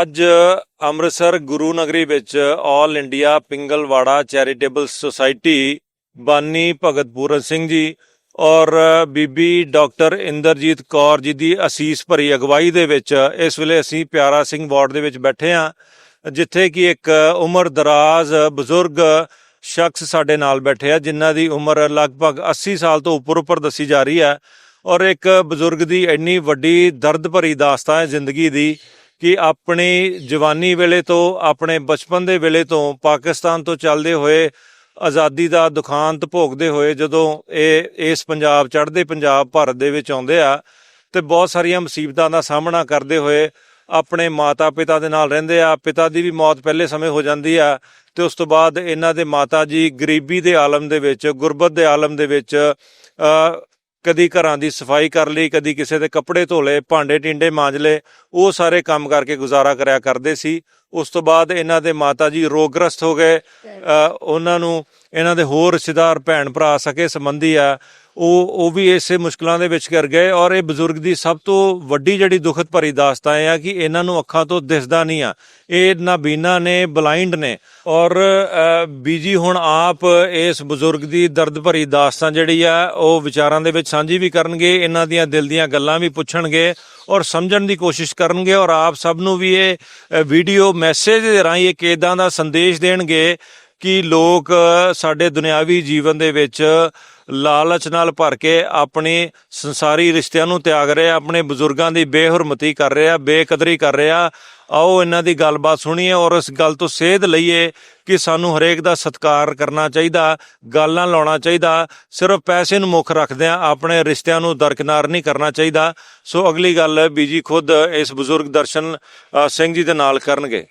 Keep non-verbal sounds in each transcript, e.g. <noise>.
ਅੱਜ ਅੰਮ੍ਰਿਤਸਰ ਗੁਰੂ ਨਗਰੀ ਵਿੱਚ all India Pingalwara charitable society ਬਾਨੀ ਭਗਤ ਪੂਰਨ ਸਿੰਘ ਜੀ ਔਰ ਬੀਬੀ ਡਾਕਟਰ ਇੰਦਰਜੀਤ ਕੌਰ ਜੀ ਦੀ ਅਸੀਸ ਭਰੀ ਅਗਵਾਈ ਦੇ ਵਿੱਚ ਇਸ ਵੇਲੇ ਅਸੀਂ ਪਿਆਰਾ ਸਿੰਘ ਵਾਰਡ ਦੇ ਵਿੱਚ ਬੈਠੇ ਹਾਂ, ਜਿੱਥੇ ਕਿ ਇੱਕ ਉਮਰ ਦਰਾਜ਼ ਬਜ਼ੁਰਗ ਸ਼ਖਸ ਸਾਡੇ ਨਾਲ ਬੈਠੇ ਆ, ਜਿਨ੍ਹਾਂ ਦੀ ਉਮਰ ਲਗਭਗ 80 ਸਾਲ ਤੋਂ ਉੱਪਰ ਉੱਪਰ ਦੱਸੀ ਜਾ ਰਹੀ ਹੈ ਔਰ ਇੱਕ ਬਜ਼ੁਰਗ ਦੀ ਇੰਨੀ ਵੱਡੀ ਦਰਦ ਭਰੀ ਦਾਸਤਾਨ ਹੈ ਜ਼ਿੰਦਗੀ ਦੀ ਕਿ ਆਪਣੀ ਜਵਾਨੀ ਵੇਲੇ ਤੋਂ, ਆਪਣੇ ਬਚਪਨ ਦੇ ਵੇਲੇ ਤੋਂ ਪਾਕਿਸਤਾਨ ਤੋਂ ਚੱਲਦੇ ਹੋਏ ਆਜ਼ਾਦੀ ਦਾ ਦੁਖਾਂਤ ਭੋਗਦੇ ਹੋਏ ਜਦੋਂ ਇਹ, ਇਸ ਪੰਜਾਬ, ਚੜ੍ਹਦੇ ਪੰਜਾਬ ਭਾਰਤ ਦੇ ਵਿੱਚ ਆਉਂਦੇ ਆ ਤੇ ਬਹੁਤ ਸਾਰੀਆਂ ਮੁਸੀਬਤਾਂ ਦਾ ਸਾਹਮਣਾ ਕਰਦੇ ਹੋਏ ਆਪਣੇ ਮਾਤਾ ਪਿਤਾ ਦੇ ਨਾਲ ਰਹਿੰਦੇ ਆ। ਪਿਤਾ ਦੀ ਵੀ ਮੌਤ ਪਹਿਲੇ ਸਮੇਂ ਹੋ ਜਾਂਦੀ ਆ ਤੇ ਉਸ ਤੋਂ ਬਾਅਦ ਇਹਨਾਂ ਦੇ ਮਾਤਾ ਜੀ ਗਰੀਬੀ ਦੇ ਆਲਮ ਦੇ ਵਿੱਚ, ਗੁਰਬਤ ਦੇ ਆਲਮ ਦੇ ਵਿੱਚ ਕਦੀ ਘਰਾਂ ਦੀ ਸਫ਼ਾਈ ਕਰ ਲਈ ਕਦੀ ਕਿਸੇ ਦੇ ਕੱਪੜੇ ਧੋ ਲਏ ਭਾਂਡੇ ਟਿੰਡੇ ਮਾਂਜ ਲਏ ਉਹ ਸਾਰੇ ਕੰਮ ਕਰਕੇ ਗੁਜ਼ਾਰਾ ਕਰਿਆ ਕਰਦੇ ਸੀ। ਉਸ ਤੋਂ ਬਾਅਦ ਇਹਨਾਂ ਦੇ ਮਾਤਾ ਜੀ ਰੋਗਗ੍ਰਸਤ ਹੋ ਗਏ। ਅ, ਉਹਨਾਂ ਨੂੰ ਇਹਨਾਂ ਦੇ ਹੋਰ ਰਿਸ਼ਤੇਦਾਰ ਭੈਣ ਭਰਾ ਸਕੇ ਸੰਬੰਧੀ ਆ। ਉਹ ਉਹ ਵੀ ਇਸੇ ਮੁਸ਼ਕਲਾਂ ਦੇ ਵਿੱਚ ਕਰ ਗਏ ਔਰ ਇਹ ਬਜ਼ੁਰਗ ਦੀ ਸਭ ਤੋਂ ਵੱਡੀ ਜਿਹੜੀ ਦੁਖਦ ਭਰੀ ਦਾਸਤਾਂ ਇਹ ਆ ਕਿ ਇਹਨਾਂ ਨੂੰ ਅੱਖਾਂ ਤੋਂ ਦਿਸਦਾ ਨਹੀਂ ਆ। ਇਹ ਨਾਬੀਨਾ ਨੇ, ਬਲਾਈਂਡ ਨੇ ਔਰ ਬੀਜੀ ਹੁਣ ਆਪ ਇਸ ਬਜ਼ੁਰਗ ਦੀ ਦਰਦ ਭਰੀ ਦਾਸਤਾਂ ਜਿਹੜੀ ਆ, ਉਹ ਵਿਚਾਰਾਂ ਦੇ ਵਿੱਚ ਸਾਂਝੀ ਵੀ ਕਰਨਗੇ, ਇਹਨਾਂ ਦੀਆਂ ਦਿਲ ਦੀਆਂ ਗੱਲਾਂ ਵੀ ਪੁੱਛਣਗੇ ਔਰ ਸਮਝਣ ਦੀ ਕੋਸ਼ਿਸ਼ ਕਰਨਗੇ ਔਰ ਆਪ ਸਭ ਨੂੰ ਵੀ ਇਹ ਵੀਡੀਓ ਮੈਸੇਜ ਦੇ ਰਾਹੀਂ ਇੱਕ ਇਦਾਂ ਦਾ ਸੰਦੇਸ਼ ਦੇਣਗੇ ਕਿ ਲੋਕ ਸਾਡੇ ਦੁਨਿਆਵੀ ਜੀਵਨ ਦੇ ਵਿੱਚ ਲਾਲਚ ਨਾਲ ਭਰ ਕੇ ਆਪਣੇ ਸੰਸਾਰੀ ਰਿਸ਼ਤਿਆਂ ਨੂੰ ਤਿਆਗ ਰਹੇ ਆ, ਆਪਣੇ ਬਜ਼ੁਰਗਾਂ ਦੀ ਬੇਹਰਮਤੀ ਕਰ ਰਹੇ ਆ, ਬੇਕਦਰੀ ਕਰ ਰਹੇ ਆ। ਆਓ ਇਹਨਾਂ ਦੀ ਗੱਲਬਾਤ ਸੁਣੀਏ ਔਰ ਇਸ ਗੱਲ ਤੋਂ ਸੇਧ ਲਈਏ ਕਿ ਸਾਨੂੰ ਹਰੇਕ ਦਾ ਸਤਿਕਾਰ ਕਰਨਾ ਚਾਹੀਦਾ, ਗੱਲਾਂ ਲਾਉਣਾ ਚਾਹੀਦਾ, ਸਿਰਫ ਪੈਸੇ ਨੂੰ ਮੁੱਖ ਰੱਖਦਿਆਂ ਆਪਣੇ ਰਿਸ਼ਤਿਆਂ ਨੂੰ ਦਰਕਿਨਾਰ ਨਹੀਂ ਕਰਨਾ ਚਾਹੀਦਾ। ਸੋ ਅਗਲੀ ਗੱਲ ਬੀਜੀ ਖੁਦ ਇਸ ਬਜ਼ੁਰਗ ਦਰਸ਼ਨ ਸਿੰਘ ਜੀ ਦੇ ਨਾਲ ਕਰਨਗੇ।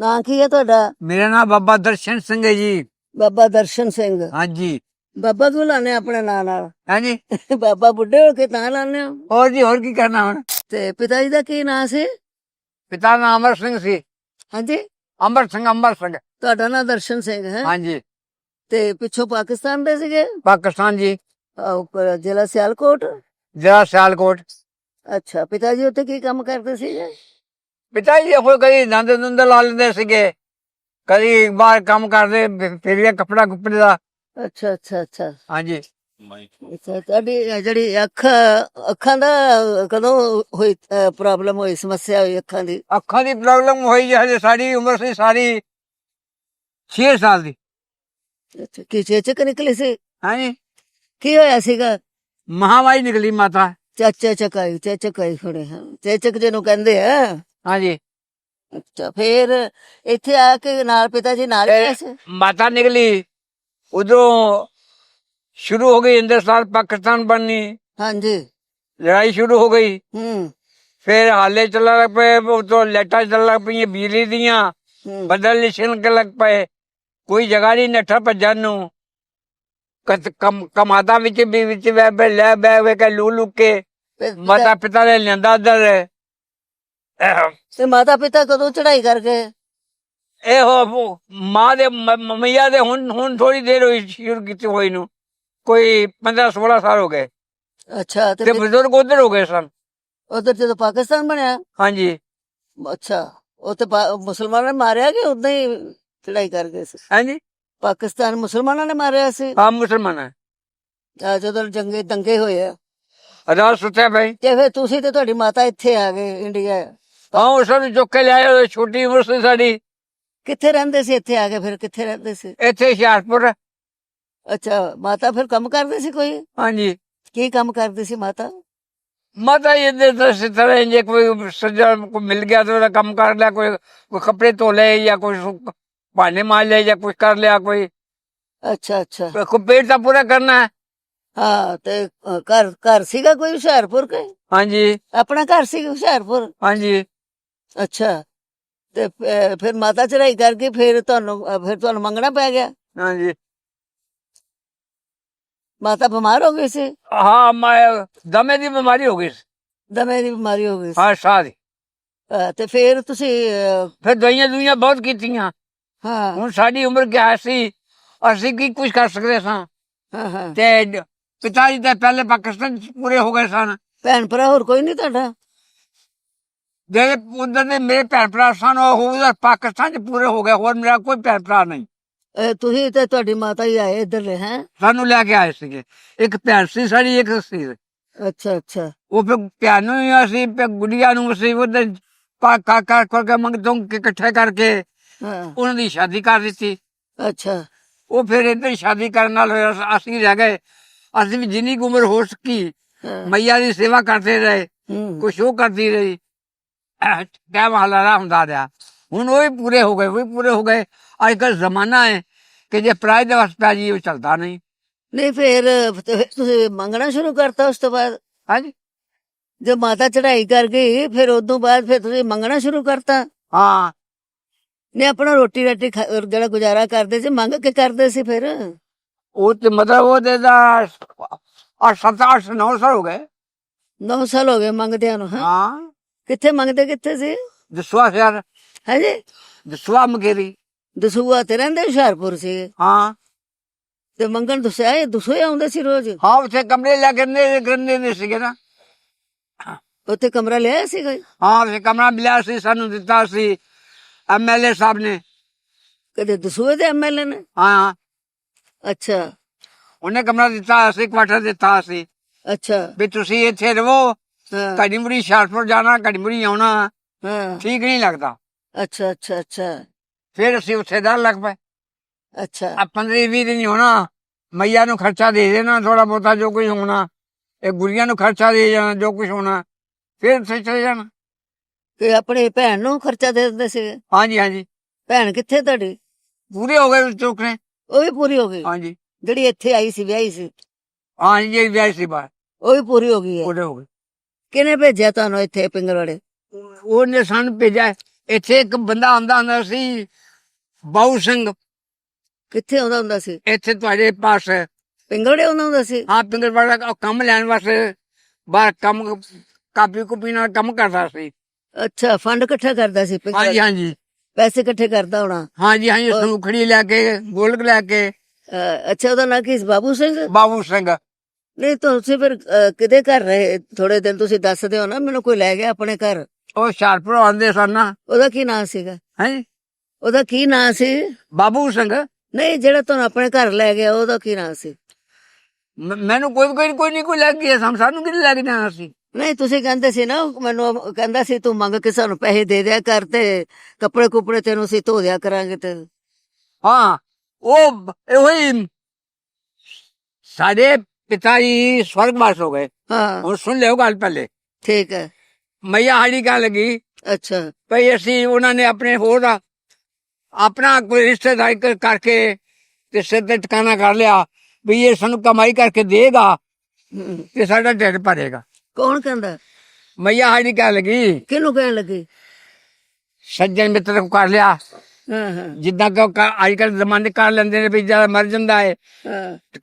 ਨਾਂ ਕੀ ਹੈ ਤੁਹਾਡਾ? ਮੇਰਾ ਨਾਮ ਬਾਬਾ ਦਰਸ਼ਨ ਸਿੰਘ ਹੈ ਜੀ। ਬਾਬਾ ਦਰਸ਼ਨ ਸਿੰਘ। ਹਾਂਜੀ। ਬਾਬਾ ਤੂੰ ਲਾਣੇ ਆਪਣੇ ਨਾਂ ਨਾਲ? ਹਾਂਜੀ। <laughs> ਬਾਬਾ ਬੁੱਢੇ ਹੋ ਕੇ ਤਾਂ ਲਾਣੇ ਹੋ? ਹੋਰ ਜੀ ਹੋਰ ਕੀ ਕਰਨਾ ਹੁਣ? ਤੇ ਪਿਤਾ ਜੀ ਦਾ ਕੀ ਨਾਂ ਸੀ? ਪਿਤਾ ਨਾਮ ਅਮਰ ਸਿੰਘ ਸੀ। ਹਾਂਜੀ। ਅਮਰ ਸਿੰਘ ਅਮਰ ਸਿੰਘ। ਤੁਹਾਡਾ ਨਾਂ ਦਰਸ਼ਨ ਸਿੰਘ ਹੈ। ਹਾਂਜੀ। ਤੇ ਪਿੱਛੋਂ ਪਾਕਿਸਤਾਨ ਦੇ ਸੀਗੇ? ਪਾਕਿਸਤਾਨ ਜੀ। ਉੱਪਰ ਜ਼ਿਲ੍ਹਾ ਸਿਆਲਕੋਟ? ਜ਼ਿਲ੍ਹਾ ਸਿਆਲਕੋਟ। ਅੱਛਾ ਪਿਤਾ ਜੀ ਉੱਥੇ ਕੀ ਕੰਮ ਕਰਦੇ ਸੀਗੇ? ਪਿਤਾ ਜੀ ਕੋਈ ਕਦੀ ਨੰਦ ਨੰਦ ਲਾ ਲੈਂਦੇ ਸੀਗੇ ਕਦੀ ਬਾਹਰ ਕੰਮ ਕਰਦੇ ਫਿਰ- ਇਹ ਕੱਪੜਾ ਕੁੱਪੜੇ ਦਾ। ਅੱਛਾ ਅੱਛਾ ਅੱਛਾ। ਹਾਂਜੀ। ਅੱਛਾ ਤੁਹਾਡੀ ਇਹ ਜਿਹੜੀ ਅੱਖ ਅੱਖਾਂ ਦਾ ਕਦੋਂ ਹੋਈ ਪ੍ਰੋਬਲਮ ਹੋਈ ਸਮੱਸਿਆ ਹੋਈ ਅੱਖਾਂ ਦੀ? ਅੱਖਾਂ ਦੀ ਪ੍ਰੋਬਲਮ ਹੋਈ ਜੀ ਹਜੇ ਸਾਡੀ ਉਮਰ ਸੀ ਸਾਰੀ 6 ਸਾਲ ਦੀ। ਅੱਛਾ ਕੀ ਚੇਚਕ ਨਿਕਲੀ ਸੀ? ਹਾਂਜੀ। ਕੀ ਹੋਇਆ ਸੀਗਾ? ਮਹਾਮਾਰੀ ਨਿਕਲੀ ਮਾਤਾ। ਚਾਚਾ ਚਕਾਈ ਚੇਚਕ ਆਈ ਖੜੇ ਹਾਂ। ਚੇਚਕ ਜਿਹਨੂੰ ਕਹਿੰਦੇ ਆ ਹਾਂਜੀ। ਅੱਛਾ ਫੇਰ ਇੱਥੇ ਆ ਕੇ ਨਾਲ ਪਿਤਾ ਜੀ ਨਾਲ ਸੀ ਮਾਤਾ ਨਿਕਲੀ। ਉਧਰੋਂ ਸ਼ੁਰੂ ਹੋ ਗਈ ਹਿੰਦੁਸਤਾਨ ਪਾਕਿਸਤਾਨ ਬਣਨੀ। ਹਾਂਜੀ। ਲੜਾਈ ਸ਼ੁਰੂ ਹੋ ਗਈ। ਹੂੰ। ਫਿਰ ਹਾਲੇ ਚੱਲਣ ਲੱਗ ਪਏ ਉਤੋਂ ਲੈਟਾਂ ਚੱਲਣ ਲੱਗ ਪਈਆਂ ਬਿਜਲੀ ਦੀਆਂ ਹੂੰ। ਬੱਦਲ ਲਿਸ਼ਣ ਕੇ ਲੱਗ ਪਏ। ਕੋਈ ਜਗ੍ਹਾ ਨਹੀਂ ਨੱਠਾ ਭੱਜਣ ਨੂੰ। ਕਤ- ਕਮ ਕਮਾਦਾ ਵਿੱਚ ਵੀ ਵਿੱਚ ਬੈ ਬੈ ਲੈ ਬੈ ਵੇ ਕੇ ਲੂ ਲੂ ਕੇ ਫਿਰ ਮਾਤਾ ਪਿਤਾ ਨੇ ਲਿਆਂਦਾ ਦਰ ਤੇ ਮਾਤਾ ਪਿਤਾ ਕਦੋਂ ਚੜਾਈ ਕਰ ਗਏ ਇਹ ਹੋ ਮਾਂ ਦੇ ਮਮਈਆ ਦੇ ਹੁਣ ਹੁਣ ਥੋੜੀ ਦੇਰ ਹੋਈ ਸ਼ੁਰੂ ਕੀਤੀ ਹੋਈ ਨੂੰ। ਕੋਈ 15 16 ਸਾਲ ਹੋ ਗਏ। ਅੱਛਾ ਤੇ ਬਜ਼ੁਰਗ ਉਧਰ ਹੋ ਗਏ ਸਨ। ਉਧਰ ਜਦੋਂ ਪਾਕਿਸਤਾਨ ਬਣਿਆ? ਹਾਂਜੀ। ਅੱਛਾ ਉਹ ਤੇ ਮੁਸਲਮਾਨਾਂ ਨੇ ਮਾਰਿਆ ਕਿ ਉਦਾਂ ਹੀ ਚੜਾਈ ਕਰ ਗਏ ਸੀ? ਹਾਂਜੀ। ਪਾਕਿਸਤਾਨ ਮੁਸਲਮਾਨਾਂ ਨੇ ਮਾਰਿਆ ਸੀ? ਹਾਂ ਮੁਸਲਮਾਨ ਜਦੋਂ ਜੰਗੇ ਦੰਗੇ ਹੋਏ ਆ। ਰਾਤ ਸੁੱਤਿਆ ਭਾਈ ਤੇ ਫਿਰ ਤੁਸੀਂ ਤੇ ਤੁਹਾਡੀ ਮਾਤਾ ਇੱਥੇ ਆ ਗਏ ਇੰਡੀਆ। ਹਾਂ ਉਸ ਨੂੰ ਚੁੱਕ ਕੇ ਲਿਆਏ ਛੋਟੀ ਉਮਰ ਸੀ ਸਾਡੀ। ਕਿੱਥੇ ਰਹਿੰਦੇ ਸੀ? ਇੱਥੇ ਆ ਕੇ ਫਿਰ ਕਿੱਥੇ ਰਹਿੰਦੇ ਸੀ? ਇੱਥੇ ਹੁਸ਼ਿਆਰਪੁਰ। ਅੱਛਾ ਮਾਤਾ ਫਿਰ ਕੰਮ ਕਰਦੇ ਸੀ ਕੋਈ? ਹਾਂਜੀ। ਕੀ ਕੰਮ ਕਰਦੀ ਸੀ ਮਾਤਾ? ਮਾਤਾ ਜੀ ਦੇ ਦਸ ਤਰ੍ਹਾਂ ਜੇ ਕੋਈ ਸੱਜਾ ਕੋ ਮਿਲ ਗਿਆ ਤਾਂ ਉਹਦਾ ਕੰਮ ਕਰ ਲਿਆ ਕੋਈ ਕੋਈ ਕੱਪੜੇ ਧੋ ਲਏ ਜਾਂ ਕੋਈ ਭਾਂਡੇ ਮਾਰ ਲਏ ਜਾਂ ਕੁਝ ਕਰ ਲਿਆ ਕੋਈ। ਅੱਛਾ ਅੱਛਾ। ਕੋ ਪੇਟ ਤਾਂ ਪੂਰਾ ਕਰਨਾ ਹੈ। ਹਾਂ ਤੇ ਘਰ ਘਰ ਸੀਗਾ ਕੋਈ ਹੁਸ਼ਿਆਰਪੁਰ ਕੇ? ਹਾਂਜੀ। ਆਪਣਾ ਘਰ ਸੀ ਹੁਸ਼ਿਆਰਪੁਰ? ਹਾਂਜੀ। ਅੱਛਾ। ਤੇ ਫਿਰ- ਫਿਰ ਮਾਤਾ ਚੜਾਈ ਕਰਕੇ ਫਿਰ ਤੁਹਾਨੂੰ ਅ, ਫਿਰ ਤੁਹਾਨੂੰ ਮੰਗਣਾ ਪੈ ਗਿਆ? ਹਾਂਜੀ। ਮਾਤਾ ਬਿਮਾਰ ਹੋ ਗਈ ਸੀ? ਹਾਂ ਮੈਂ ਦਮੇ ਦੀ ਬਿਮਾਰੀ ਹੋ ਗਈ ਸੀ। ਦਮੇ ਦੀ ਬਿਮਾਰੀ ਹੋ ਗਈ ਸੀ। ਹਾਂ ਸਾਹ ਦੀ। ਅ, ਤੇ ਫਿਰ ਤੁਸੀਂ ਅ, ਫਿਰ ਦਵਾਈਆਂ ਦੁਈਆਂ ਬਹੁਤ ਕੀਤੀਆਂ। ਹਾਂ। ਹੁਣ ਸਾਡੀ ਉਮਰ ਕਿਆ ਸੀ? ਅਸੀਂ ਕੀ ਕੁਝ ਕਰ ਸਕਦੇ ਸਾਂ? ਹਾਂ ਹਾਂ। ਤੇ ਪਿਤਾ ਜੀ ਤਾਂ ਪਹਿਲੇ ਪਾਕਿਸਤਾਨ ਚ ਪੂਰੇ ਹੋ ਗਏ ਸਨ। ਭੈਣ ਭਰਾ ਹੋਰ ਕੋਈ ਨਹੀਂ ਤੁਹਾਡਾ? ਜਿਹੜੇ ਉਧਰ ਦੇ ਮੇਰੇ ਭੈਣ ਭਰਾ ਸਨ ਉਹ ਉਧਰ ਪਾਕਿਸਤਾਨ ਚ ਪੂਰੇ ਹੋ ਗਏ ਹੋਰ ਮੇਰਾ ਕੋਈ ਭੈਣ ਭਰਾ ਨਹੀਂ। ਇਹ ਤੁਸੀਂ ਤੇ ਤੁਹਾਡੀ ਮਾਤਾ ਹੀ ਆਏ ਇੱਧਰ ਲੈ ਹੈ? ਸਾਨੂੰ ਲੈ ਕੇ ਆਏ ਸੀਗੇ। ਇੱਕ ਭੈਣ ਸੀ ਸਾਡੀ ਇੱਕ ਸੀ। ਅੱਛਾ ਅੱਛਾ। ਉਹ ਫਿਰ ਭੈਣ ਨੂੰ ਹੀ ਅਸੀਂ ਫਿਰ ਗੁੜੀਆ ਨੂੰ ਅਸੀਂ ਉਧਰ ਪਾ ਕਾ ਕਾ ਕਰਕੇ ਮੰਗਤੋਂ ਕੇ ਇਕੱਠੇ ਕਰਕੇ ਹਾਂ। ਉਹਨਾਂ ਦੀ ਸ਼ਾਦੀ ਕਰ ਦਿੱਤੀ। ਅੱਛਾ। ਉਹ ਫਿਰ ਇੱਧਰ ਸ਼ਾਦੀ ਕਰਨ ਨਾਲ ਹੋਇਆ, ਅਸੀਂ ਰਹਿ ਗਏ। ਅਸੀਂ ਵੀ ਜਿੰਨੀ ਉਮਰ ਹੋ ਸਕੀ ਮਈਆ ਦੀ ਸੇਵਾ ਕਰਦੇ ਰਹੇ ਕੁਛ ਉਹ ਕਰਦੀ ਰਹੀ। ਟਾਈਮ ਹਲਾਰਾ ਹੁੰਦਾ ਰਿਹਾ। ਹੁਣ ਉਹ ਵੀ ਪੂਰੇ ਹੋ ਗਏ ਉਹ ਵੀ ਪੂਰੇ ਹੋ ਗਏ। ਅੱਜ ਕੱਲ ਜ਼ਮਾਨਾ ਹੈ ਕਿ ਜੇ ਪ੍ਰਾਇਜ ਦੇ ਵਸ ਪੈ ਜੀ ਉਹ ਚੱਲਦਾ ਨਹੀਂ। ਨਹੀਂ ਫਿਰ ਤੁਸੀਂ ਮੰਗਣਾ ਸ਼ੁਰੂ ਕਰਤਾ ਉਸ ਤੋਂ ਬਾਅਦ? ਹਾਂਜੀ। ਜੇ ਮਾਤਾ ਚੜ੍ਹਾਈ ਕਰ ਗਈ ਫਿਰ ਉਦੋਂ ਬਾਅਦ ਫਿਰ ਤੁਸੀਂ ਮੰਗਣਾ ਸ਼ੁਰੂ ਕਰਤਾ? ਹਾਂ। ਨੇ ਆਪਣਾ ਰੋਟੀ ਰਾਟੀ ਜਿਹੜਾ ਗੁਜ਼ਾਰਾ ਕਰਦੇ ਸੀ ਮੰਗ ਕੇ ਕਰਦੇ ਸੀ ਫਿਰ? ਉਹ ਤੇ ਮਤਲਬ ਉਹ ਦੇ ਦਾ ਆ ਸੱਤ ਅੱਠ ਨੌ ਸਾਲ ਹੋ ਗਏ। 9 ਸਾਲ ਹੋ ਗਏ ਮੰਗਦਿਆਂ ਨੂੰ ਹਾਂ। ਕਿੱਥੇ ਮੰਗਦੇ ਕਿੱਥੇ ਸੀ? ਦਸਵਾ ਸ਼ਹਿਰ। ਹਾਂਜੀ। ਦਸਵਾ ਮਗੇਰੀ। ਦਸੂਆ ਤੇ ਰਹਿੰਦੇ ਹੁਸ਼ਿਆਰਪੁਰ ਸੀ। ਹਾਂ। ਤੇ ਮੰਗਣ ਦਸਿਆ ਇਹ ਦਸੂਏ ਆਉਂਦੇ ਸੀ ਰੋਜ਼? ਹਾਂ ਉੱਥੇ ਕਮਰੇ ਲੈ ਕੇ ਨੇ ਗਰਨੇ ਨੇ ਸੀਗੇ ਨਾ। ਉੱਥੇ ਕਮਰਾ ਲਿਆ ਸੀ ਕੋਈ? ਹਾਂ ਉੱਥੇ ਕਮਰਾ ਮਿਲਿਆ ਸੀ ਸਾਨੂੰ ਦਿੱਤਾ ਸੀ ਐਮਐਲਏ ਸਾਹਿਬ ਨੇ। ਕਦੇ ਦਸੂਏ ਦੇ ਐਮਐਲਏ ਨੇ? ਹਾਂ। ਅੱਛਾ। ਉਹਨੇ ਕਮਰਾ ਦਿੱਤਾ ਸੀ ਕੁਆਟਰ ਦਿੱਤਾ ਸੀ। ਅੱਛਾ। ਵੀ ਤੁਸੀਂ ਇੱਥੇ ਰਹੋ ਹਾਂ। ਘੜੀ ਮੁੜੀ ਸ਼ਾਰਪੁਰ ਜਾਣਾ ਘੜੀ ਮੁੜੀ ਆਉਣਾ ਹਾਂ। ਠੀਕ ਨਹੀਂ ਲੱਗਦਾ। ਅੱਛਾ ਅੱਛਾ ਅੱਛਾ। ਫਿਰ ਅਸੀਂ ਉੱਥੇ ਦਾ ਲੱਗ ਪਏ। ਅੱਛਾ। ਆ 15 20 ਦਿਨ ਹੋਣਾ। ਮਈਆ ਨੂੰ ਖਰਚਾ ਦੇ ਦੇਣਾ ਥੋੜਾ ਬਹੁਤਾ ਜੋ ਕੁਝ ਹੋਣਾ। ਇਹ ਗੁੜੀਆਂ ਨੂੰ ਖਰਚਾ ਦੇ ਜਾਣਾ ਜੋ ਕੁਝ ਹੋਣਾ। ਫਿਰ ਉੱਥੇ ਚਲੇ ਜਾਣਾ। ਕਿ ਆਪਣੇ ਭੈਣ ਨੂੰ ਖਰਚਾ ਦੇ ਦਿੰਦੇ ਸੀ। ਹਾਂਜੀ ਹਾਂਜੀ। ਭੈਣ ਕਿੱਥੇ ਤੁਹਾਡੀ? ਪੂਰੇ ਹੋ ਗਏ ਚੁੱਕਨੇ ਉਹ ਵੀ ਪੂਰੀ ਹੋ ਗਈ? ਹਾਂਜੀ। ਜਿਹੜੀ ਇੱਥੇ ਆਈ ਸੀ ਵਿਆਹੀ ਸੀ? ਹਾਂਜੀ ਵਿਆਹ ਸੀ ਬਾਹਰ। ਉਹ ਵੀ ਪੂਰੀ ਹੋ ਗਈ ਹੈ? ਪੂਰੇ ਹੋ ਗਏ। ਕਿਹਨੇ ਭੇਜਿਆ ਤੁਹਾਨੂੰ ਇੱਥੇ ਪਿੰਗਲਵਾੜੇ ਉਹਨੇ ਸਾਨੂੰ ਭੇਜਿਆ। ਇੱਥੇ ਇੱਕ ਬੰਦਾ ਆਉਂਦਾ ਹੁੰਦਾ ਸੀ ਬਾਉ ਸਿੰਘ। ਕਿੱਥੇ ਆਉਂਦਾ ਹੁੰਦਾ ਸੀ? ਇੱਥੇ ਤੁਹਾਡੇ ਪਾਸ। ਪਿੰਗਲਵਾੜੇ ਆਉਂਦਾ ਹੁੰਦਾ ਸੀ? ਹਾਂ ਪਿੰਗਲਵਾੜਾ ਕੰਮ ਲੈਣ ਵਾਸਤੇ ਬਾਹਰ ਕੰਮ ਕਾਪੀ ਕੁਪੀ ਨਾਲ ਕੰਮ ਕਰਦਾ ਸੀ। ਅੱਛਾ ਫੰਡ ਇਕੱਠਾ ਕਰਦਾ ਸੀ ਹਾਂਜੀ ਪਿੰਗਲਵਾੜੇ ਹਾਂਜੀ। ਪੈਸੇ ਇਕੱਠੇ ਕਰਦਾ ਹੋਣਾ? ਹਾਂਜੀ ਹਾਂਜੀ ਸਨੂਖੜੀ ਲੈ ਕੇ ਗੋਲਕ ਲੈ ਕੇ। ਅੱਛਾ ਉਹਦਾ ਨਾਂ ਕੀ ਸੀ? ਬਾਬੂ ਸਿੰਘ? ਬਾਬੂ ਸਿੰਘ। ਨਹੀਂ ਤੁਸੀਂ ਫਿਰ ਅਹ, ਕਿਹਦੇ ਘਰ ਰਹੇ? ਥੋੜੇ ਦਿਨ ਤੁਸੀਂ ਦੱਸਦੇ ਹੋ ਨਾ ਮੈਨੂੰ ਕੋਈ ਲੈ ਗਿਆ ਆਪਣੇ ਘਰ। ਉਹ ਹੁਸ਼ਿਆਰਪੁਰ ਆਉਂਦੇ ਸਨ ਨਾ। ਉਹਦਾ ਕੀ ਨਾਂ ਸੀਗਾ? ਹਾਂਜੀ ਉਹਦਾ ਕੀ ਨਾਂ ਸੀ? ਬਾਬੂ ਸਿੰਘ। ਨਹੀਂ ਜਿਹੜਾ ਤੁਹਾਨੂੰ ਆਪਣੇ ਘਰ ਲੈ ਗਿਆ ਉਹਦਾ ਕੀ ਨਾਂ ਸੀ? ਮ- ਮੈਨੂੰ ਕੋਈ ਕੋਈ ਕੋਈ ਨਹੀਂ ਕੋਈ ਲੱਗ ਗਿਆ ਸਮ ਸਾਨੂੰ ਕਿਹਨੇ ਲੱਗ ਜਾਣਾ ਸੀ? ਨਹੀਂ ਤੁਸੀਂ ਕਹਿੰਦੇ ਸੀ ਨਾ ਉਹ ਮੈਨੂੰ ਉਹ ਕਹਿੰਦਾ ਸੀ ਤੂੰ ਮੰਗ ਕੇ ਸਾਨੂੰ ਪੈਸੇ ਦੇ ਦਿਆ ਕਰ ਤੇ ਕੱਪੜੇ ਕੁਪੜੇ ਤੈਨੂੰ ਅਸੀਂ ਧੋ ਦਿਆ ਕਰਾਂਗੇ ਤੇ। ਹਾਂ ਉਹ ਬ- ਇਹੋ ਹੀ ਸਾਡੇ ਪਿਤਾ ਜੀ ਸਵਰਗਵਾਸ ਹੋ ਗਏ ਹਾਂ ਹੁਣ ਸੁਣ ਲਿਓ ਗੱਲ ਪਹਿਲੇ ਠੀਕ ਹੈ ਮਈਆ ਹਾੜੀ ਕਾ ਲੱਗੀ ਅੱਛਾ ਭਈ ਅਸੀਂ ਉਹਨਾਂ ਨੇ ਆਪਣੇ ਹੋਰ ਦਾ ਆਪਣਾ ਕੋਈ ਰਿਸ਼ਤੇਦਾਰੀ ਕਰ- ਕਰਕੇ ਤੇ ਸਿਰ ਤੇ ਟਿਕਾਣਾ ਕਰ ਲਿਆ ਵੀ ਇਹ ਸਾਨੂੰ ਕਮਾਈ ਕਰਕੇ ਦੇਗਾ ਹਮ, ਤੇ ਸਾਡਾ ਢਿੱਡ ਭਰੇਗਾ ਕੌਣ ਕਹਿੰਦਾ ਮਈਆ ਹਾੜੀ ਕਾ ਲੱਗੀ ਕਿਹਨੂੰ ਕਹਿਣ ਲੱਗੀ ਸੱਜਣ ਮਿੱਤਰ ਕੋ ਕਰ ਲਿਆ ਜਿੱਦਾਂ ਕਿ ਅੱਜ ਕੱਲ ਜ਼ਮਾਨੇ ਕਰ ਲੈਂਦੇ ਨੇ ਵੀ ਜਦ ਮਰ ਜਾਂਦਾ ਹੈ।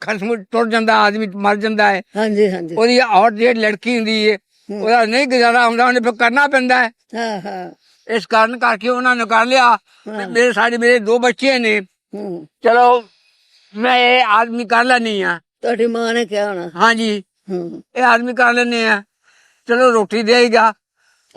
ਖਸਮ ਟੁੱਟ ਜਾਂਦਾ ਆਦਮੀ ਮਰ ਜਾਂਦਾ ਹੈ ਹਾਂਜੀ ਹਾਂਜੀ। ਉਹਦੀ ਔਰ ਜਿਹੜੀ ਲੜਕੀ ਹੁੰਦੀ ਹੈ। ਉਹਦਾ ਨਹੀਂ ਗੁਜ਼ਾਰਾ ਹੁੰਦਾ ਉਹਨੇ ਫਿਰ ਕਰਨਾ ਪੈਂਦਾ ਹੈ ਹਾਂ ਹਾਂ। ਇਸ ਕਾਰਨ ਕਰਕੇ ਉਹਨਾਂ ਨੇ ਕਰ ਲਿਆ। ਮੇਰੇ ਸਾਡੇ ਮੇਰੇ ਦੋ ਬੱਚੇ ਨੇ। ਚਲੋ ਮੈਂ ਇਹ ਆਦਮੀ ਕਰ ਲੈਣੀ ਆ। ਤੁਹਾਡੀ ਮਾਂ ਨੇ ਕਿਹਾ ਹੋਣਾ। ਹਾਂਜੀ। ਇਹ ਆਦਮੀ ਕਰ ਲੈਣੇ ਆ। ਚਲੋ ਰੋਟੀ ਦੇਗਾ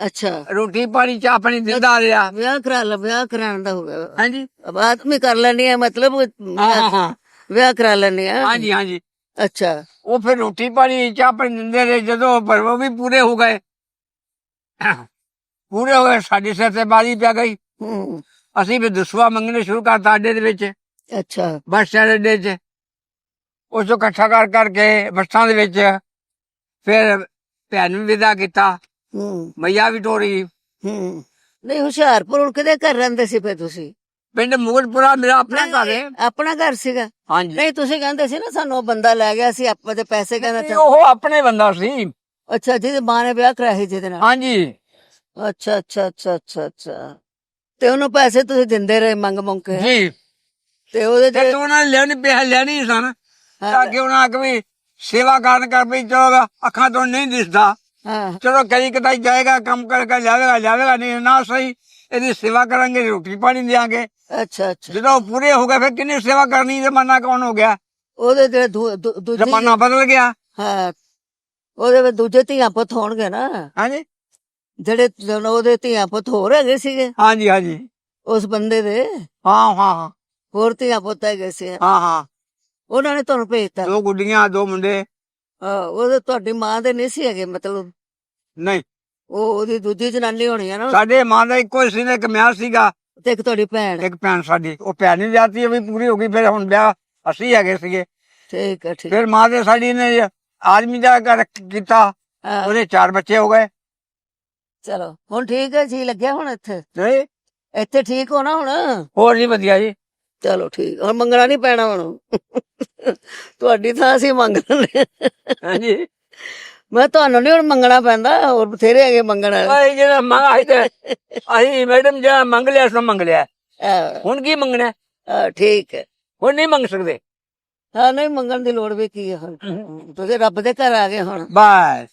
ਅੱਛਾ। ਰੋਟੀ ਪਾਣੀ ਚਾਹ ਪਾਣੀ ਦਿੰਦਾ ਰਿਹਾ। ਵਿਆਹ ਕਰਾ ਲ ਵਿਆਹ ਕਰਾਉਣ ਦਾ ਹੋ ਗਿਆ ਹਾਂਜੀ। ਬਾਤ ਵੀ ਕਰ ਲੈਣੀ ਹੈ ਮਤਲਬ ਹਾਂ ਹਾਂ ਹਾਂ। ਵਿਆਹ ਕਰਾ ਲੈਣੀ ਹੈ ਹਾਂਜੀ ਹਾਂਜੀ। ਅੱਛਾ। ਉਹ ਫਿਰ ਰੋਟੀ ਪਾਣੀ ਚਾਹ ਪਾਣੀ ਦਿੰਦੇ ਰਹੇ ਜਦੋਂ ਪਰ ਉਹ ਵੀ ਪੂਰੇ ਹੋ ਗਏ। ਪੂਰੇ ਹੋ ਗਏ ਸਾਡੀ ਸਿਰ ਤੇ ਬਾਰੀ ਪੈ ਗਈ। ਅਸੀਂ ਵੀ ਦਸਵਾ ਮੰਗਣੇ ਸ਼ੁਰੂ ਕਰਤਾ ਅੱਡੇ ਦੇ ਵਿੱਚ। ਅੱਛਾ। ਬੱਸ ਸਟੈਂਡ ਅੱਡੇ 'ਚ। ਉਸ ਤੋਂ ਇਕੱਠਾ ਕਰ ਕਰਕੇ ਬੱਸਾਂ ਦੇ ਵਿੱਚ। ਫਿਰ ਭੈਣ ਨੂੰ ਵਿਦਾ ਕੀਤਾ। ਹਮ ਮਈਆ ਵੀ ਟੋਰੀ ਹਮ ਨਹੀਂ ਹੁਸ਼ਿਆਰਪੁਰ ਹੁਣ ਕਿਹਦੇ ਘਰ ਰਹਿੰਦੇ ਸੀ ਫੇ ਤੁਸੀਂ? ਪਿੰਡ ਮੁਗਲਪੁਰਾ ਮੇਰਾ ਆਪਣਾ ਘਰ ਹੈ। ਆਪਣਾ ਘਰ ਸੀਗਾ। ਹਾਂਜੀ। ਨਹੀਂ ਤੁਸੀਂ ਕਹਿੰਦੇ ਸੀ ਨਾ ਸਾਨੂੰ ਉਹ ਬੰਦਾ ਲੈ ਗਿਆ ਸੀ ਆਪਾਂ ਦੇ ਪੈਸੇ ਕਹਿੰਦਾ ਤੇ ਉਹ ਆਪਣੇ ਬੰਦਾ ਸੀ। ਅੱਛਾ ਜਿਹਦੀ ਮਾਂ ਨੇ ਵਿਆਹ ਕਰਾਇਆ ਸੀ ਜਿਹਦੇ ਨਾਲ? ਹਾਂਜੀ। ਅੱਛਾ ਅੱਛਾ ਅੱਛਾ ਅੱਛਾ ਅੱਛਾ। ਤੇ ਉਹਨੂੰ ਪੈਸੇ ਤੁਸੀਂ ਦਿੰਦੇ ਰਹੇ ਮੰਗ ਮੰਗ ਕੇ? ਜੀ। ਤੇ ਉਹਦੇ ਤੇ ਉਹਨਾਂ ਨੇ ਲੈਣੀ ਪਿਆ ਲੈਣੀ ਸਨ। ਤਾਂ ਕਿ ਉਹਨਾਂ ਵੀ ਸੇਵਾ ਕਰਨ ਕਰ ਵੀ ਚਲੋ ਅੱਖਾਂ ਤੋਂ ਨਹੀਂ ਦਿਸਦਾ। ਚਲੋ ਕਦੀ ਕਦਾਈ ਜਾਏਗਾ ਕੰਮ ਕਰਕੇ ਜਾਵੇਗਾ ਜਾਵੇਗਾ ਨਹੀਂ ਨਾ ਸਹੀ ਇਹਦੀ ਸੇਵਾ ਕਰਾਂਗੇ ਰੋਟੀ ਪਾਣੀ ਦੇਾਂਗੇ ਅੱਛਾ ਅੱਛਾ। ਜਦੋਂ ਪੂਰੇ ਹੋ ਗਏ ਫਿਰ ਕਿੰਨੀ ਸੇਵਾ ਕਰਨੀ ਜ਼ਮਾਨਾ ਕੌਣ ਹੋ ਗਿਆ? ਉਹਦੇ ਦੂ- ਦੂਜੀ ਜ਼ਮਾਨਾ ਬਦਲ ਗਿਆ। ਹਾਂ। ਉਹਦੇ ਵਿੱਚ ਦੂਜੇ ਧੀਆਂ ਪੁੱਤ ਹੋਣਗੇ ਨਾ। ਹਾਂਜੀ। ਜਿਹੜੇ ਉਹਦੇ ਧੀਆਂ ਪੁੱਤ ਹੋਰ ਹੈਗੇ ਸੀਗੇ। ਹਾਂਜੀ ਹਾਂਜੀ। ਉਸ ਬੰਦੇ ਦੇ। ਹਾਂ ਹਾਂ ਹੋਰ ਧੀਆਂ ਪੁੱਤ ਹੈਗੇ ਸੀ। ਹਾਂ ਹਾਂ। ਉਹਨਾਂ ਨੇ ਤੁਹਾਨੂੰ ਭੇਜਤਾ ਦੋ ਗੁੱਡੀਆਂ ਦੋ ਮੁੰਡੇ। ਉਹਦੇ ਤੁਹਾਡੀ ਮਾਂ ਦੇ ਨਹੀਂ ਸੀ ਹੈਗੇ ਮਤਲਬ? ਨਹੀਂ। ਉਹ ਉਹਦੀ ਦੂਜੀ ਜਨਾਨੀ ਹੋਣੀ ਆ ਨਾ? ਸਾਡੇ ਮਾਂ ਦਾ ਇੱਕੋ ਹੀ ਸੀ ਨੇ ਇੱਕ ਮੈਂ ਸੀਗਾ। ਤੇ ਇੱਕ ਤੁਹਾਡੀ ਭੈਣ? ਇੱਕ ਭੈਣ ਸਾਡੀ। ਉਹ ਭੈਣ ਨਹੀਂ ਜਾਂਦੀ ਵੀ ਪੂਰੀ ਹੋ ਗਈ ਫਿਰ ਹੁਣ ਵਿਆਹ ਅਸੀਂ ਹੈਗੇ ਸੀਗੇ। ਠੀਕ ਹੈ ਠੀਕ। ਫਿਰ ਮਾਂ ਦੇ ਸਾਡੀ ਨੇ ਆਦਮੀ ਦਾ ਘਰ ਕੀਤਾ। ਹਾਂ, ਉਹਦੇ ਚਾਰ ਬੱਚੇ ਹੋ ਗਏ। ਚਲੋ ਹੁਣ ਠੀਕ ਹੈ ਜੀ ਲੱਗਿਆ ਹੁਣ ਇੱਥੇ? ਤੇ ਇੱਥੇ ਠੀਕ ਹੋਣਾ ਹੁਣ? ਹੋਰ ਜੀ ਵਧੀਆ ਜੀ। ਚਲੋ ਠੀਕ ਹੁਣ ਮੰਗਣਾ ਨਹੀਂ ਪੈਣਾ ਹੁਣ। ਤੁਹਾਡੀ ਥਾਂ ਅਸੀਂ ਮੰਗ ਲੈਂਦੇ ਹਾਂਜੀ। ਮੈਂ ਤੁਹਾਨੂੰ ਨਹੀਂ ਹੁਣ ਮੰਗਣਾ ਪੈਂਦਾ ਹੋਰ ਬਥੇਰੇ ਹੈਗੇ ਮੰਗਣ ਵਾਲੇ। ਆਈ ਜਿਹੜਾ ਮੰਗ ਤੇ ਅਸੀਂ ਮੈਡਮ ਜਿਹੜਾ ਮੰਗ ਲਿਆ ਸੋ ਮੰਗ ਲਿਆ। ਹਾਂ, ਹੁਣ ਕੀ ਮੰਗਣਾ? ਹੈ? ਹਾਂ, ਠੀਕ ਹੈ। ਹੁਣ ਨਹੀਂ ਮੰਗ ਸਕਦੇ। ਹਾਂ ਨਹੀਂ ਮੰਗਣ ਦੀ ਲੋੜ ਵੀ ਕੀ ਹੈ ਹੁਣ। ਤੁਸੀਂ ਰੱਬ ਦੇ ਘਰ ਆ ਗਏ ਹੁਣ। ਬਸ।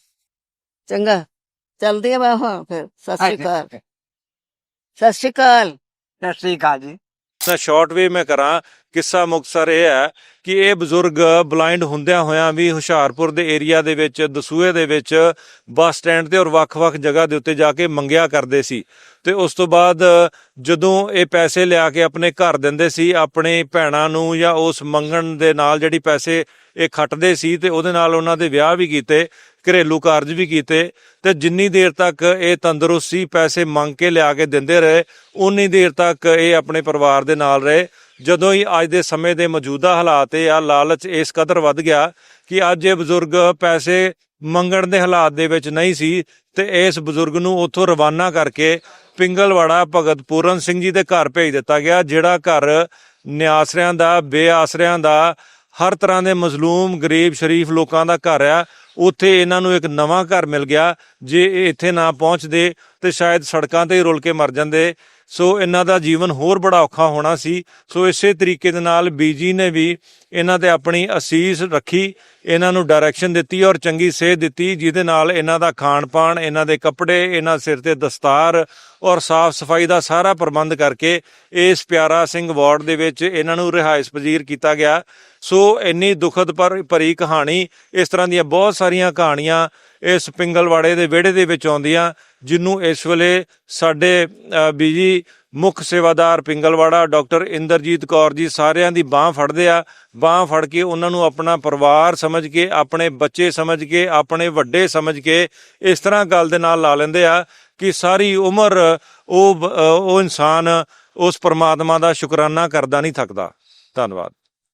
ਚੰਗਾ। ਚਲਦੀ ਆ ਮੈਂ ਹੁਣ ਫਿਰ। ਸਤਿ ਸ਼੍ਰੀ ਅਕਾਲ। ਸਤਿ ਸ਼੍ਰੀ ਅਕਾਲ। ਸਤਿ ਸ੍ਰੀ ਅਕਾਲ ਜੀ। ਸ਼ਾਰਟ ਵੇਵ ਮੈਂ ਕਰਾਂ ਕਿੱਸਾ ਮੁਕਤਸਰ ਇਹ ਹੈ ਕਿ ਇਹ ਬਜ਼ੁਰਗ ਬਲਾਈਂਡ ਹੁੰਦਿਆਂ ਹੋਇਆਂ ਵੀ ਹੁਸ਼ਿਆਰਪੁਰ ਦੇ ਏਰੀਆ ਦੇ ਵਿੱਚ, ਦਸੂਏ ਦੇ ਵਿੱਚ ਬੱਸ ਸਟੈਂਡ ਤੇ ਔਰ ਵੱਖ-ਵੱਖ ਜਗ੍ਹਾ ਦੇ ਉੱਤੇ ਜਾ ਕੇ ਮੰਗਿਆ ਕਰਦੇ ਸੀ। ਤੇ ਉਸ ਤੋਂ ਬਾਅਦ ਜਦੋਂ ਇਹ ਪੈਸੇ ਲਿਆ ਕੇ ਆਪਣੇ ਘਰ ਦਿੰਦੇ ਸੀ, ਆਪਣੇ ਭੈਣਾਂ ਨੂੰ ਜਾਂ ਉਸ ਮੰਗਣ ਦੇ ਨਾਲ ਜਿਹੜੀ ਪੈਸੇ ਇਹ ਖੱਟਦੇ ਸੀ ਤੇ ਉਹਦੇ ਨਾਲ ਉਹਨਾਂ ਦੇ ਵਿਆਹ ਵੀ ਕੀਤੇ, ਘਰੇਲੂ ਕਾਰਜ ਵੀ ਕੀਤੇ, ਤੇ ਜਿੰਨੀ ਦੇਰ ਤੱਕ ਇਹ ਤੰਦਰੁਸਤ ਸੀ ਪੈਸੇ ਮੰਗ ਕੇ ਲਿਆ ਕੇ ਦਿੰਦੇ ਰਹੇ ਉਨੀ ਦੇਰ ਤੱਕ ਇਹ ਆਪਣੇ ਪਰਿਵਾਰ ਦੇ ਨਾਲ ਰਹੇ। ਜਦੋਂ ਹੀ ਅੱਜ ਦੇ ਸਮੇਂ ਦੇ ਮੌਜੂਦਾ ਹਾਲਾਤ ਇਹ ਆ, ਲਾਲਚ ਇਸ ਕਦਰ ਵੱਧ ਗਿਆ ਕਿ ਅੱਜ ਇਹ ਬਜ਼ੁਰਗ ਪੈਸੇ ਮੰਗਣ ਦੇ ਹਾਲਾਤ ਦੇ ਵਿੱਚ ਨਹੀਂ ਸੀ ਤੇ ਇਸ ਬਜ਼ੁਰਗ ਨੂੰ ਉੱਥੋਂ ਰਵਾਨਾ ਕਰਕੇ ਪਿੰਗਲਵਾੜਾ ਭਗਤ ਪੂਰਨ ਸਿੰਘ ਜੀ ਦੇ ਘਰ ਭੇਜ ਦਿੱਤਾ ਗਿਆ, ਜਿਹੜਾ ਘਰ ਨਿਆਸਰਿਆਂ ਦਾ, ਬੇਆਸਰਿਆਂ ਦਾ, ਹਰ ਤਰ੍ਹਾਂ ਦੇ ਮਜ਼ਲੂਮ, ਗਰੀਬ, ਸ਼ਰੀਫ ਲੋਕਾਂ ਦਾ ਘਰ ਆ। ਉੱਥੇ ਇਹਨਾਂ ਨੂੰ ਇੱਕ ਨਵਾਂ ਘਰ ਮਿਲ ਗਿਆ, ਜੇ ਇਹ ਇੱਥੇ ਨਾ ਪਹੁੰਚਦੇ ਤੇ ਸ਼ਾਇਦ ਸੜਕਾਂ ਤੇ ਹੀ ਰੁਲ ਕੇ ਮਰ ਜਾਂਦੇ। ਸੋ ਇਹਨਾਂ ਦਾ ਜੀਵਨ ਹੋਰ ਬੜਾ ਔਖਾ ਹੋਣਾ ਸੀ। ਸੋ ਇਸੇ ਤਰੀਕੇ ਦੇ ਨਾਲ ਬੀਜੀ ਨੇ ਵੀ ਇਹਨਾਂ ਤੇ ਆਪਣੀ ਅਸੀਸ ਰੱਖੀ, ਇਹਨਾਂ ਨੂੰ ਡਾਇਰੈਕਸ਼ਨ ਦਿੱਤੀ ਔਰ ਚੰਗੀ ਸੇਧ ਦਿੱਤੀ, ਜਿਹਦੇ ਨਾਲ ਇਹਨਾਂ ਦਾ ਖਾਣ ਪਾਣ ਇਹਨਾਂ ਦੇ ਕੱਪੜੇ, ਇਹਨਾਂ ਸਿਰ ਤੇ ਦਸਤਾਰ ਔਰ ਸਾਫ਼ ਸਫ਼ਾਈ ਦਾ ਸਾਰਾ ਪ੍ਰਬੰਧ ਕਰਕੇ ਇਸ ਪਿਆਰਾ ਸਿੰਘ ਵਾਰਡ ਦੇ ਵਿੱਚ ਇਹਨਾਂ ਨੂੰ ਰਿਹਾਇਸ਼ ਪਜੀਰ ਕੀਤਾ ਗਿਆ। ਸੋ ਇੰਨੀ ਦੁਖਦ ਪਰ ਭਰੀ ਕਹਾਣੀ, ਇਸ ਤਰ੍ਹਾਂ ਦੀਆਂ ਬਹੁਤ ਸਾਰੀਆਂ ਕਹਾਣੀਆਂ ਇਸ ਪਿੰਗਲਵਾੜੇ ਦੇ ਵਿਹੜੇ ਦੇ ਵਿੱਚ ਆਉਂਦੀਆਂ ਜਿਹਨੂੰ ਇਸ ਵੇਲੇ ਸਾਡੇ ਬੀਜੀ ਮੁੱਖ ਸੇਵਾਦਾਰ ਪਿੰਗਲਵਾੜਾ ਡਾਕਟਰ ਇੰਦਰਜੀਤ ਕੌਰ ਜੀ ਸਾਰਿਆਂ ਦੀ ਬਾਹ ਫੜਦੇ ਆ। ਬਾਹ ਫੜ ਕੇ ਉਹਨਾਂ ਨੂੰ ਆਪਣਾ ਪਰਿਵਾਰ ਸਮਝ ਕੇ, ਆਪਣੇ ਬੱਚੇ ਸਮਝ ਕੇ, ਆਪਣੇ ਵੱਡੇ ਸਮਝ ਕੇ ਇਸ ਤਰ੍ਹਾਂ ਗੱਲ ਦੇ ਨਾਲ ਲਾ ਲੈਂਦੇ ਆ ਕਿ ਸਾਰੀ ਉਮਰ ਉਹ ਉਹ ਇਨਸਾਨ ਉਸ ਪਰਮਾਤਮਾ ਦਾ ਸ਼ੁਕਰਾਨਾ ਕਰਦਾ ਨਹੀਂ ਥੱਕਦਾ। ਧੰਨਵਾਦ।